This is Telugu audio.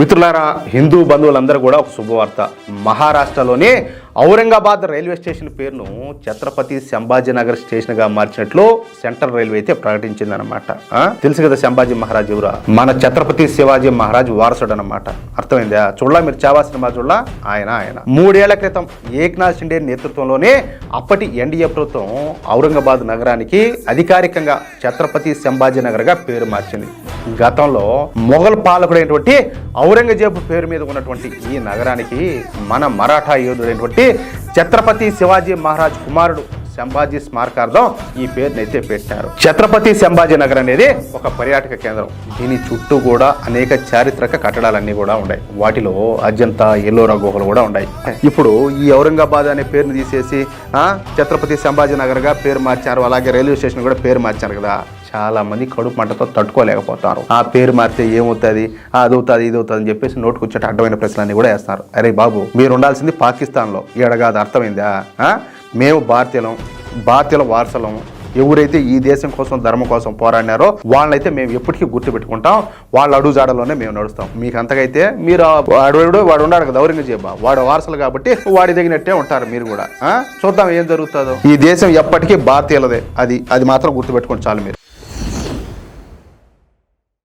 మిత్రులారా హిందూ బంధువులందరూ కూడా ఒక శుభవార్త. మహారాష్ట్రలోని ఔరంగాబాద్ రైల్వే స్టేషన్ పేరును ఛత్రపతి సంభాజీనగర్ నగర్ స్టేషన్గా మార్చినట్లు సెంట్రల్ రైల్వే అయితే ప్రకటించిందనమాట అనమాట తెలుసు కదా సంభాజీ మహారాజ్ ఎవరా? మన ఛత్రపతి శివాజీ మహారాజ్ వారసుడు అనమాట అర్థమైందా? చూడలా మీరు చావా సినిమా చూడలా? ఆయన ఆయన. మూడేళ్ళ క్రితం ఏక్నాథ్ షిండే నేతృత్వంలోనే అప్పటి ఎన్డీఏ ప్రభుత్వం ఔరంగాబాద్ నగరానికి అధికారికంగా ఛత్రపతి సంభాజీ నగర్గా పేరు మార్చింది. గతంలో మొఘల్ పాలకుడైనటువంటి ఔరంగజేబు పేరు మీద ఉన్నటువంటి ఈ నగరానికి మన మరాఠా యోధుడైనటువంటి ఛత్రపతి శివాజీ మహారాజ్ కుమారుడు సంభాజీ స్మారకార్థం ఈ పేరునైతే పెట్టారు. ఛత్రపతి సంభాజీ నగర్ అనేది ఒక పర్యాటక కేంద్రం. దీని చుట్టూ కూడా అనేక చారిత్రక కట్టడాలన్నీ కూడా ఉన్నాయి. వాటిలో అజంతా ఎల్లోరా గుహలు కూడా ఉన్నాయి. ఇప్పుడు ఈ ఔరంగాబాద్ అనే పేరుని తీసేసి ఆ, ఛత్రపతి సంభాజీ నగర్గా పేరు మార్చారు. అలాగే రైల్వే స్టేషన్ కూడా పేరు మార్చారు కదా. చాలా మంది కడుపు మంటతో తట్టుకోలేకపోతారు. ఆ పేరు మారితే ఏమవుతుంది? అది అవుతుంది ఇది అవుతుంది అని చెప్పేసి నోటుకు వచ్చేట అడ్డమైన ప్రశ్నలన్నీ కూడా వేస్తారు. అరే బాబు మీరు ఉండాల్సింది పాకిస్తాన్లో. ఏడగాది అర్థమైందా? మేము భారతీయులం బాధ్యుల వారసులం. ఎవరైతే ఈ దేశం కోసం ధర్మం కోసం పోరాడినారో వాళ్ళైతే మేము ఎప్పటికీ గుర్తుపెట్టుకుంటాం వాళ్ళ అడుగుజాడలోనే మేము నడుస్తాం. మీకు అంతకైతే మీరు ఆ వాడు వాడు ఉన్నాడు కదా ఔరంగజేబ. వాడు వారసులు కాబట్టి వాడి తగినట్టే ఉంటారు మీరు కూడా. చూద్దాం ఏం జరుగుతుందో. ఈ దేశం ఎప్పటికీ భారతీయులదే అది అది మాత్రం గుర్తుపెట్టుకోండి చాలు మీరు.